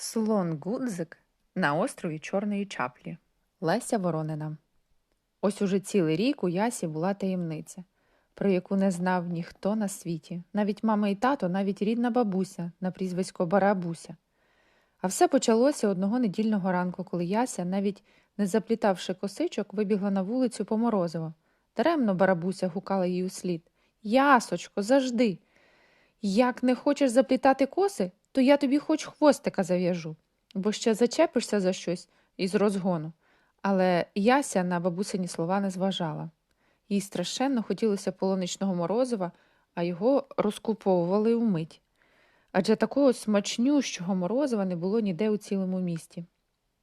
Слон Гудзик на острові Чорної Чаплі. Леся Воронина. Ось уже цілий рік у Ясі була таємниця, про яку не знав ніхто на світі, навіть мама і тато, навіть рідна бабуся на прізвисько Барабуся. А все почалося одного недільного ранку, коли Яся, навіть не заплітавши косичок, вибігла на вулицю по морозиво. Даремно барабуся гукала їй услід. Ясочко, завжди. Як не хочеш заплітати коси, то я тобі хоч хвостика зав'яжу, бо ще зачепишся за щось із розгону. Але Яся на бабусині слова не зважала. Їй страшенно хотілося полуничного морозива, а його розкуповували вмить. Адже такого смачнющого морозива не було ніде у цілому місті.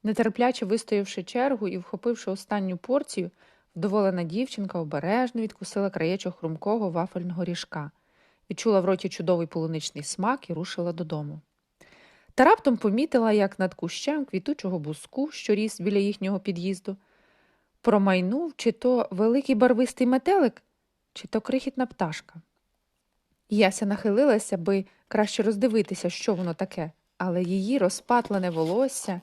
Нетерпляче вистоявши чергу і вхопивши останню порцію, вдоволена дівчинка обережно відкусила краєчок хрумкого вафельного ріжка, відчула в роті чудовий полуничний смак і рушила додому. Та раптом помітила, як над кущем квітучого буску, що ріс біля їхнього під'їзду, промайнув чи то великий барвистий метелик, чи то крихітна пташка. Яся нахилилася, би краще роздивитися, що воно таке, але її розпатлене волосся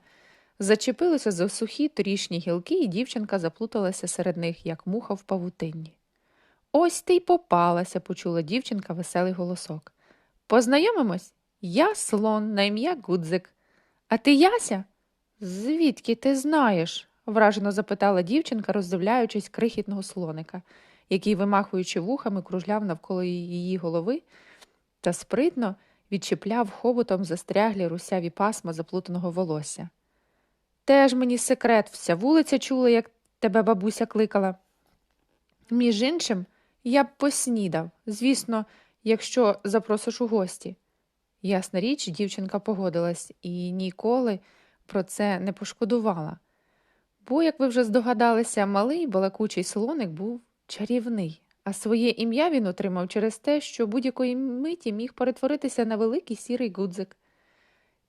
зачепилося за сухі торішні гілки, і дівчинка заплуталася серед них, як муха в павутинні. Ось ти й попалася, почула дівчинка веселий голосок. Познайомимось? Я слон на ім'я Гудзик. А ти Яся? Звідки ти знаєш? вражено запитала дівчинка, роздивляючись крихітного слоника, який, вимахуючи вухами, кружляв навколо її голови та спритно відчіпляв хоботом застряглі русяві пасма заплутаного волосся. Теж мені секрет, вся вулиця чула, як тебе бабуся кликала. Між іншим, я б поснідав, звісно, якщо запросиш у гості. Ясна річ, дівчинка погодилась і ніколи про це не пошкодувала. Бо, як ви вже здогадалися, малий балакучий слоник був чарівний, а своє ім'я він отримав через те, що будь-якої миті міг перетворитися на великий сірий гудзик.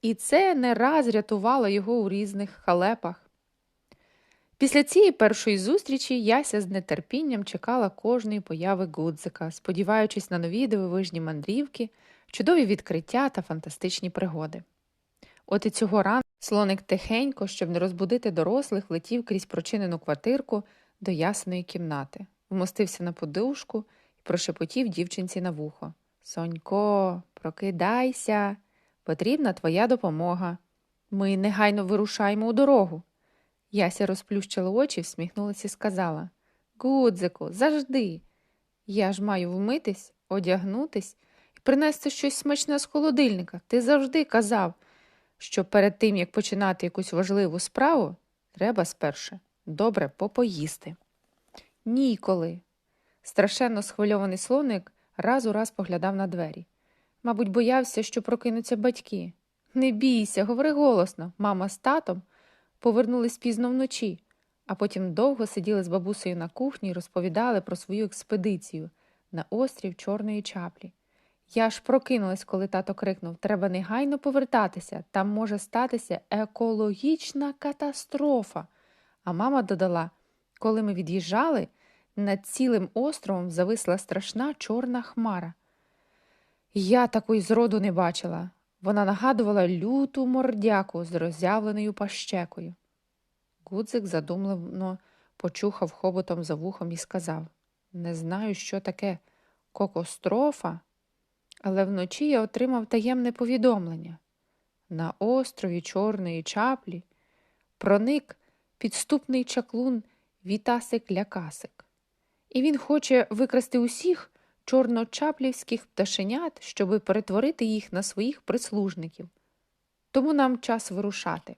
І це не раз рятувало його у різних халепах. Після цієї першої зустрічі Яся з нетерпінням чекала кожної появи гудзика, сподіваючись на нові дивовижні мандрівки, чудові відкриття та фантастичні пригоди. От і цього ранку слоник тихенько, щоб не розбудити дорослих, летів крізь прочинену квартирку до ясної кімнати, вмостився на подушку і прошепотів дівчинці на вухо Сонько, прокидайся, потрібна твоя допомога. Ми негайно вирушаємо у дорогу. Яся розплющила очі, всміхнулася і сказала Гудзику, завжди. Я ж маю вмитись, одягнутись і принести щось смачне з холодильника. Ти завжди казав, що перед тим, як починати якусь важливу справу, треба спершу добре попоїсти. Ніколи. Страшенно схвильований слоник раз у раз поглядав на двері. Мабуть, боявся, що прокинуться батьки. Не бійся, говори голосно, мама з татом повернулись пізно вночі, а потім довго сиділи з бабусею на кухні і розповідали про свою експедицію на острів Чорної чаплі. Я ж прокинулась, коли тато крикнув Треба негайно повертатися, там може статися екологічна катастрофа. А мама додала коли ми від'їжджали, над цілим островом зависла страшна чорна хмара. Я такої зроду не бачила. Вона нагадувала люту мордяку з роззявленою пащекою. Гудзик задумливно почухав хоботом за вухом і сказав Не знаю, що таке кокострофа, але вночі я отримав таємне повідомлення. На острові Чорної чаплі проник підступний чаклун Вітасик Лякасик, і він хоче викрасти усіх чорночаплівських пташенят, щоби перетворити їх на своїх прислужників. Тому нам час вирушати.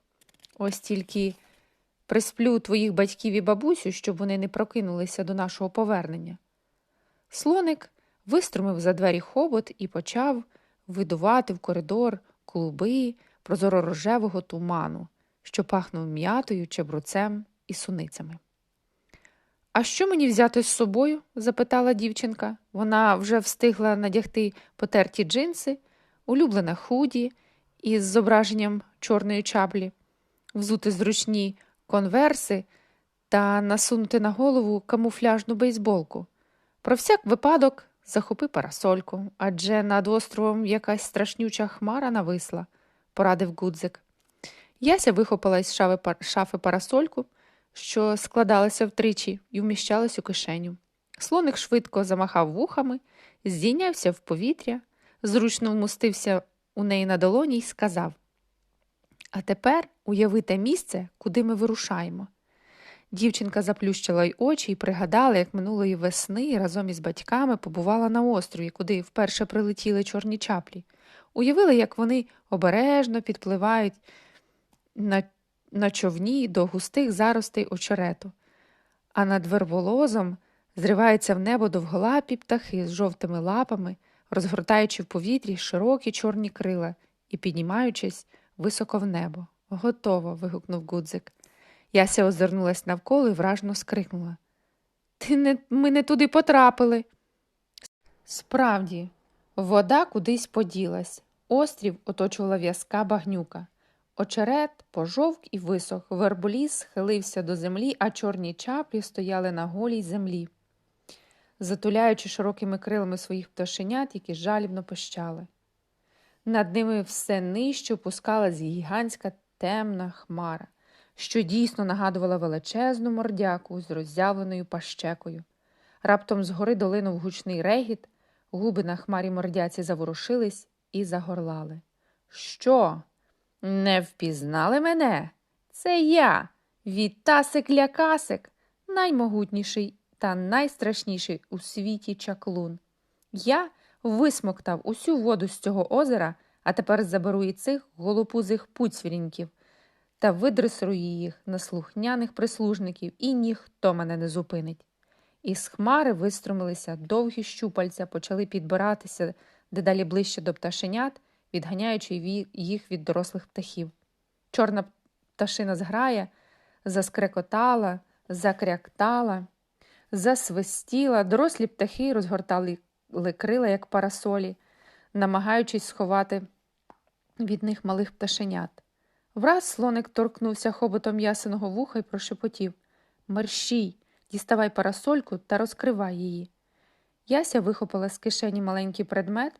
Ось тільки присплю твоїх батьків і бабусю, щоб вони не прокинулися до нашого повернення. Слоник виструмив за двері хобот і почав видувати в коридор клуби прозоро-рожевого туману, що пахнув м'ятою, чебруцем і суницями. А що мені взяти з собою? запитала дівчинка. Вона вже встигла надягти потерті джинси, улюблене худі із зображенням чорної чаплі, взути зручні конверси та насунути на голову камуфляжну бейсболку. Про всяк випадок захопи парасольку, адже над островом якась страшнюча хмара нависла, порадив Гудзик. Яся вихопила із шафи парасольку, що складалася втричі і вміщалась у кишеню. Слоник швидко замахав вухами, здійнявся в повітря, зручно вмостився у неї на долоні й сказав А тепер уяви те місце, куди ми вирушаємо. Дівчинка заплющила й очі і пригадала, як минулої весни разом із батьками побувала на острові, куди вперше прилетіли чорні чаплі. Уявила, як вони обережно підпливають на, на човні до густих заростей очерету, а над верболозом зриваються в небо довголапі птахи з жовтими лапами, розгортаючи в повітрі широкі чорні крила і піднімаючись високо в небо. Готово. вигукнув Гудзик. Яся озирнулась навколо і вражно скрикнула. Ти не, ми не туди потрапили. Справді, вода кудись поділась. Острів оточувала в'язка багнюка. Очерет пожовк і висох, верболіс схилився до землі, а чорні чаплі стояли на голій землі, затуляючи широкими крилами своїх пташенят, які жалібно пищали. Над ними все нижче опускалась гігантська темна хмара, що дійсно нагадувала величезну мордяку з роззявленою пащекою. Раптом згори долинув гучний регіт, губи на хмарі мордяці заворушились і загорлали. Що? Не впізнали мене? Це я, Вітасик Лякасик, наймогутніший та найстрашніший у світі чаклун. Я висмоктав усю воду з цього озера, а тепер заберу і цих голопузих пуцвіріньків та видресую їх на слухняних прислужників, і ніхто мене не зупинить. Із хмари виструмилися довгі щупальця, почали підбиратися дедалі ближче до пташенят, відганяючи їх від дорослих птахів. Чорна пташина зграя заскрекотала, закряктала, засвистіла, дорослі птахи розгортали крила, як парасолі, намагаючись сховати від них малих пташенят. Враз слоник торкнувся хоботом ясеного вуха і прошепотів Мерщій, діставай парасольку та розкривай її. Яся вихопила з кишені маленький предмет,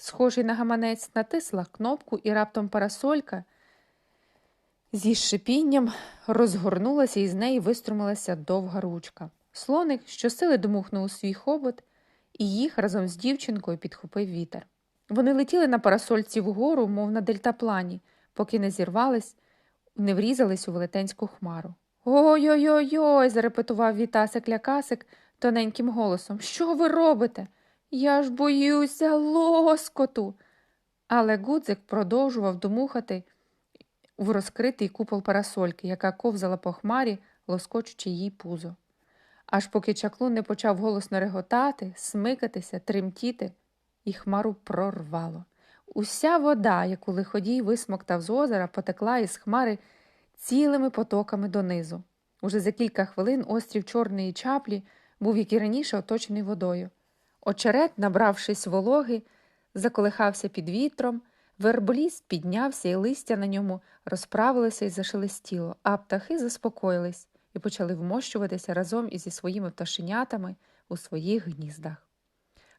схожий на гаманець, натисла кнопку, і раптом парасолька зі шипінням розгорнулася і з неї виструмилася довга ручка. Слоник щосили домухнув у свій хобот, і їх разом з дівчинкою підхопив вітер. Вони летіли на парасольці вгору, мов на дельтаплані, поки не зірвались, не врізались у велетенську хмару. Ой-ой-ой, зарепетував Вітасик лякасик тоненьким голосом. Що ви робите? Я ж боюся лоскоту. Але Гудзик продовжував домухати в розкритий купол парасольки, яка ковзала по хмарі, лоскочучи їй пузо. Аж поки чаклун не почав голосно реготати, смикатися, тремтіти, і хмару прорвало. Уся вода, яку лиходій висмоктав з озера, потекла із хмари цілими потоками донизу. Уже за кілька хвилин острів Чорної чаплі був, як і раніше, оточений водою. Очерет, набравшись вологи, заколихався під вітром, верболіс піднявся, і листя на ньому розправилося і зашелестіло, а птахи заспокоїлись і почали вмощуватися разом ізі своїми пташенятами у своїх гніздах.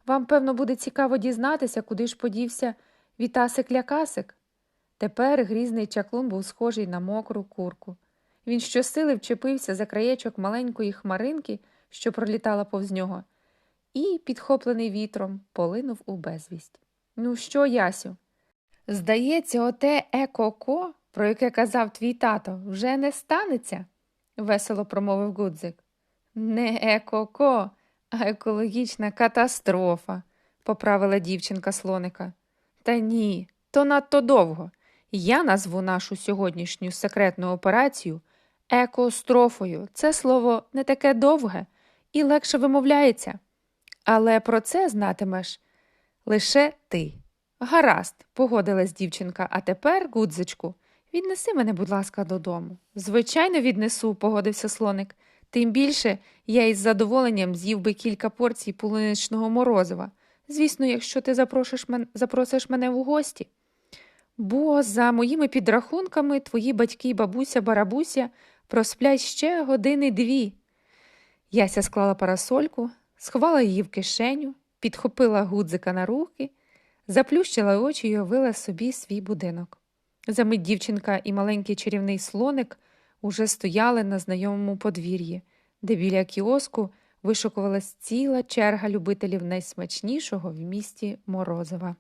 Вам, певно, буде цікаво дізнатися, куди ж подівся Вітасик-лякасик. Тепер грізний чаклун був схожий на мокру курку. Він щосили вчепився за краєчок маленької хмаринки, що пролітала повз нього, і, підхоплений вітром, полинув у безвість. Ну що, Ясю? Здається, оте екоко, про яке казав твій тато, вже не станеться, весело промовив Гудзик. Не екоко, а екологічна катастрофа, поправила дівчинка слоника. Та ні, то надто довго. Я назву нашу сьогоднішню секретну операцію екострофою. Це слово не таке довге і легше вимовляється. Але про це знатимеш лише ти. Гаразд, погодилась дівчинка, а тепер, гудзичку, віднеси мене, будь ласка, додому. Звичайно, віднесу, погодився слоник. Тим більше я із задоволенням з'їв би кілька порцій полуничного морозива. Звісно, якщо ти запросиш, мен... запросиш мене в гості. Бо, за моїми підрахунками, твої батьки бабуся барабуся просплять ще години дві. Яся склала парасольку, сховала її в кишеню, підхопила гудзика на руки, заплющила очі й овила собі свій будинок. Замить дівчинка і маленький чарівний слоник уже стояли на знайомому подвір'ї, де біля кіоску вишукувалась ціла черга любителів найсмачнішого в місті морозива.